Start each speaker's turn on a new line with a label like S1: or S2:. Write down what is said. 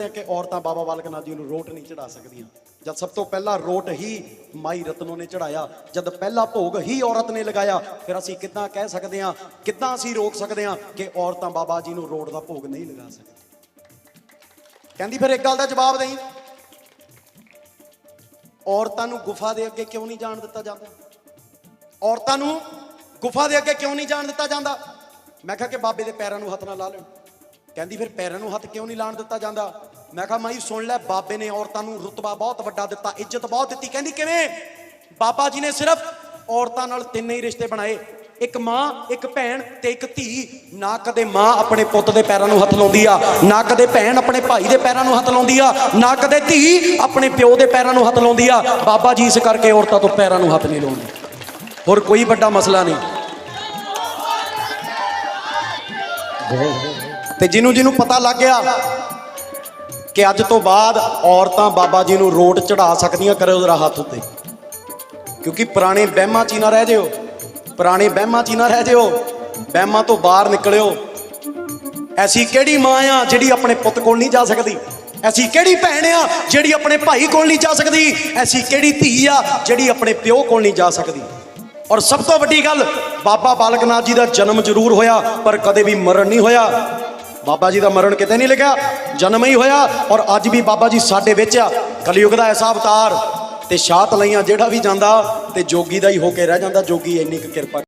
S1: ਹੈ ਕਿ ਔਰਤਾਂ ਬਾਬਾ ਬਾਲਕ ਨਾਥ ਜੀ ਨੂੰ ਰੋਟ ਨਹੀਂ ਚੜਾ ਸਕਦੀਆਂ। ਜਦ ਸਭ ਤੋਂ ਪਹਿਲਾਂ ਰੋਟ ਹੀ ਮਾਈ ਰਤਨੋ ਨੇ ਚੜਾਇਆ, ਜਦ ਪਹਿਲਾ ਭੋਗ ਹੀ ਔਰਤ ਨੇ ਲਗਾਇਆ, ਫਿਰ ਅਸੀਂ ਕਿੱਦਾਂ ਕਹਿ ਸਕਦੇ ਹਾਂ, ਕਿੱਦਾਂ ਅਸੀਂ ਰੋਕ ਸਕਦੇ ਹਾਂ ਕਿ ਔਰਤਾਂ ਬਾਬਾ ਜੀ ਨੂੰ ਰੋਟ ਦਾ ਭੋਗ ਨਹੀਂ ਲਗਾ ਸਕਦੀਆਂ? ਕਹਿੰਦੀ ਫਿਰ ਇੱਕ ਗੱਲ ਦਾ ਜਵਾਬ ਦੇਈ। ਔਰਤਾਂ ਨੂੰ ਗੁਫਾ ਦੇ ਅੱਗੇ ਕਿਉਂ ਨਹੀਂ ਜਾਣ ਦਿੱਤਾ ਜਾਂਦਾ? ਔਰਤਾਂ ਨੂੰ ਗੁਫਾ ਦੇ ਅੱਗੇ ਕਿਉਂ ਨਹੀਂ ਜਾਣ ਦਿੱਤਾ ਜਾਂਦਾ? ਮੈਂ ਕਿਹਾ ਕਿ ਬਾਬੇ ਦੇ ਪੈਰਾਂ ਨੂੰ ਹੱਥ ਨਾ ਲਾ ਲੈਣ। ਕਹਿੰਦੀ ਫਿਰ ਪੈਰਾਂ ਨੂੰ ਹੱਥ ਕਿਉਂ ਨਹੀਂ ਲਾਣ ਦਿੱਤਾ ਜਾਂਦਾ? ਮੈਂ ਕਿਹਾ ਮਾਈ, ਸੁਣ ਲੈ, ਬਾਬੇ ਨੇ ਔਰਤਾਂ ਨੂੰ ਰੁਤਬਾ ਬਹੁਤ ਵੱਡਾ ਦਿੱਤਾ, ਇੱਜ਼ਤ ਬਹੁਤ ਦਿੱਤੀ। ਕਹਿੰਦੀ ਕਿਵੇਂ? ਬਾਬਾ ਜੀ ਨੇ ਸਿਰਫ ਔਰਤਾਂ ਨਾਲ ਤਿੰਨੇ ਹੀ ਰਿਸ਼ਤੇ ਬਣਾਏ। ਇੱਕ ਮਾਂ, ਇੱਕ ਭੈਣ ਤੇ ਇੱਕ ਧੀ। ਨਾ ਕਦੇ ਮਾਂ ਆਪਣੇ ਪੁੱਤ ਦੇ ਪੈਰਾਂ ਨੂੰ ਹੱਥ ਲਾਉਂਦੀ ਆ, ਨਾ ਕਦੇ ਭੈਣ ਆਪਣੇ ਭਾਈ ਦੇ ਪੈਰਾਂ ਨੂੰ ਹੱਥ ਲਾਉਂਦੀ ਆ, ਨਾ ਕਦੇ ਧੀ ਆਪਣੇ ਪਿਓ ਦੇ ਪੈਰਾਂ ਨੂੰ ਹੱਥ ਲਾਉਂਦੀ ਆ। ਬਾਬਾ ਜੀ ਇਸ ਕਰਕੇ ਔਰਤਾਂ ਤੋਂ ਪੈਰਾਂ ਨੂੰ ਹੱਥ ਨਹੀਂ ਲਾਉਂਦੇ। ਹੋਰ ਕੋਈ ਵੱਡਾ ਮਸਲਾ ਨਹੀਂ। ਤੇ ਜਿਹਨੂੰ ਜਿਹਨੂੰ ਪਤਾ ਲੱਗ ਗਿਆ ਕਿ ਅੱਜ ਤੋਂ ਬਾਅਦ ਔਰਤਾਂ ਬਾਬਾ ਜੀ ਨੂੰ ਰੋਡ ਚੜਾ ਸਕਦੀਆਂ ਕਰੋ ਉਹਦਾ ਹੱਥ ਉੱਤੇ। ਕਿਉਂਕਿ ਪੁਰਾਣੇ ਵਹਿਮਾਂ 'ਚ ਹੀ ਨਾ ਰਹਿ ਜਿਓ। ਪੁਰਾਣੇ ਵਹਿਮਾਂ 'ਚ ਹੀ ਨਾ ਰਹਿ ਜਿਓ। ਵਹਿਮਾਂ ਤੋਂ ਬਾਹਰ ਨਿਕਲਿਓ। ਐਸੀ ਕਿਹੜੀ ਮਾਂ ਆ ਜਿਹੜੀ ਆਪਣੇ ਪੁੱਤ ਕੋਲ ਨਹੀਂ ਜਾ ਸਕਦੀ? ਐਸੀ ਕਿਹੜੀ ਭੈਣ ਆ ਜਿਹੜੀ ਆਪਣੇ ਭਾਈ ਕੋਲ ਨਹੀਂ ਜਾ ਸਕਦੀ? ਐਸੀ ਕਿਹੜੀ ਧੀ ਆ ਜਿਹੜੀ ਆਪਣੇ ਪਿਓ ਕੋਲ ਨਹੀਂ ਜਾ ਸਕਦੀ? ਔਰ ਸਭ ਤੋਂ ਵੱਡੀ ਗੱਲ, ਬਾਬਾ ਬਾਲਕ ਨਾਥ ਜੀ ਦਾ ਜਨਮ ਜ਼ਰੂਰ ਹੋਇਆ, ਪਰ ਕਦੇ ਵੀ ਮਰਨ ਨਹੀਂ ਹੋਇਆ। ਬਾਬਾ ਜੀ ਦਾ ਮਰਨ ਕਿਤੇ ਨਹੀਂ ਲਿਖਿਆ? ਜਨਮ ਹੀ ਹੋਇਆ ਔਰ ਅੱਜ ਵੀ ਬਾਬਾ ਜੀ ਸਾਡੇ ਵਿੱਚ ਆ। ਕਲਯੁਗ ਦਾ ਐਸਾ ਅਵਤਾਰ ਤੇ ਸ਼ਾਤ ਲਈਆਂ ਜਿਹੜਾ ਵੀ ਜਾਂਦਾ ਤੇ ਜੋਗੀ ਦਾ ਹੀ ਹੋ ਕੇ ਰਹਿ ਜਾਂਦਾ। ਜੋਗੀ ਇੰਨੀ ਕੁ ਕਿਰਪਾ